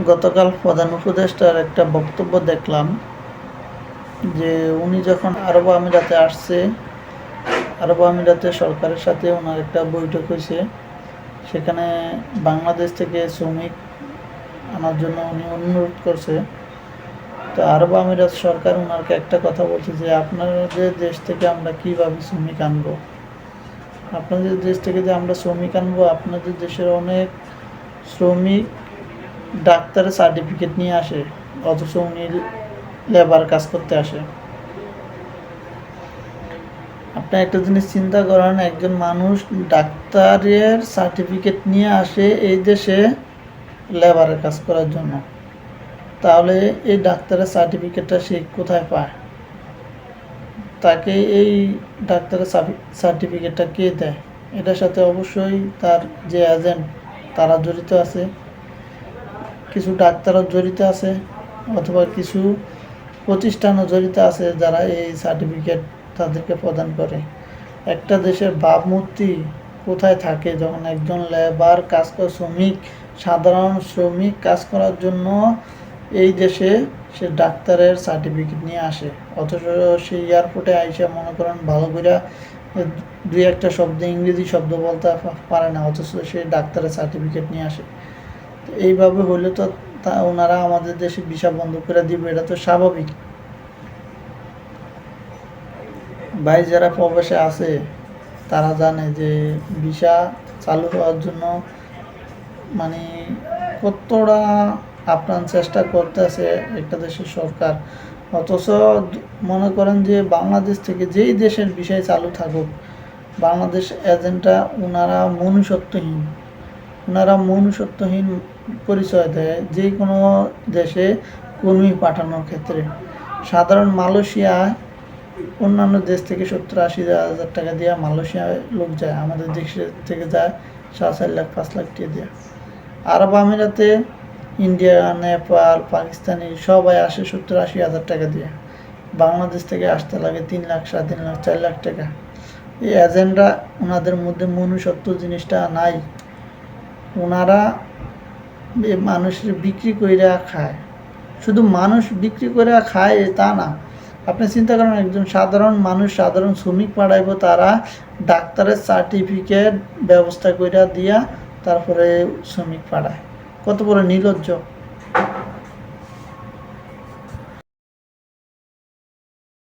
গতকাল প্রধান উপদেষ্টার একটা বক্তব্য দেখলাম যে উনি যখন আরব আমিরাতে আসছে, আরব আমিরাতে সরকারের সাথে ওনার একটা বৈঠক হয়েছে। সেখানে বাংলাদেশ থেকে শ্রমিক আনার জন্য উনি অনুরোধ করছে। তো আরব আমিরাত সরকার ওনাকে একটা কথা বলছে যে, আপনাদের দেশ থেকে আমরা কীভাবে শ্রমিক আনব? আপনাদের দেশ থেকে যে আমরা শ্রমিক আনব, আপনাদের দেশের অনেক শ্রমিক ডাক্তারের সার্টিফিকেট নিয়ে আসে, অথচ উনি লেবার কাজ করতে আসে। আপনি একটা জিনিস চিন্তা করেন, একজন মানুষ ডাক্তারের সার্টিফিকেট নিয়ে আসে এই দেশে লেবারের কাজ করার জন্য। তাহলে এই ডাক্তারের সার্টিফিকেটটা সে কোথায় পায়? তাকে এই ডাক্তারের সার্টিফিকেটটা কে দেয়? এটার সাথে অবশ্যই তার যে এজেন্ট তারা জড়িত আছে। কিছু ডাক্তারও জড়িত আছে অথবা কিছু প্রতিষ্ঠানও জড়িত আছে যারা এই সার্টিফিকেট তাদেরকে প্রদান করে। একটা দেশের ভাবমূর্তি কোথায় থাকে? যখন একজন লেবার কাজ করে, শ্রমিক, সাধারণ শ্রমিক কাজ করার জন্য এই দেশে সে ডাক্তারের সার্টিফিকেট নিয়ে আসে। অথচ সে এয়ারপোর্টে আইসা মনে করেন ভালো করে দুই একটা শব্দ ইংরেজি শব্দ বলতে পারে না, অথচ সে ডাক্তারের সার্টিফিকেট নিয়ে আসে। এইভাবে হলে তো তা ওনারা আমাদের দেশে ভিসা বন্ধ করে দিবে, এটা তো স্বাভাবিক। ভাই যারা প্রবাসে আছে, তারা জানে যে ভিসা চালু হওয়ার জন্য মানে কতটা আপ্রাণ চেষ্টা করতেছে একটা দেশের সরকার। অথচ মনে করেন যে বাংলাদেশ থেকে যেই দেশের বিষয় চালু থাকুক, বাংলাদেশ এজেন্টরা ওনারা মনুষ্যত্বহীন। ওনারা মনুষ্যত্বহীন পরিচয় দেয় যে কোনো দেশে কর্মী পাঠানোর ক্ষেত্রে। সাধারণ মালয়েশিয়ায় অন্যান্য দেশ থেকে সত্তর আশি হাজার টাকা দিয়ে মালয়েশিয়ায় লোক যায়, আমাদের দেশ থেকে যায় সাড়ে চার লাখ, পাঁচ লাখ টাকা দিয়ে। আরব আমিরাতে ইন্ডিয়া, নেপাল, পাকিস্তানি সবাই আসে সত্তর আশি হাজার টাকা দিয়ে। বাংলাদেশ থেকে আসতে লাগে তিন লাখ, সাড়ে তিন লাখ, চার লাখ টাকা। এই এজেন্টরা ওনাদের মধ্যে মনুষ্যত্ব জিনিসটা নাই। ওনারা মানুষের বিক্রি কইরা খায়। শুধু মানুষ বিক্রি করে খায় তা না। আপনি চিন্তা করেন, একজন সাধারণ মানুষ, সাধারণ শ্রমিক পাঠাইব তারা ডাক্তারের সার্টিফিকেট ব্যবস্থা কইরা দিয়া তারপরে শ্রমিক পাঠায় কত বড় নির্লজ্জ।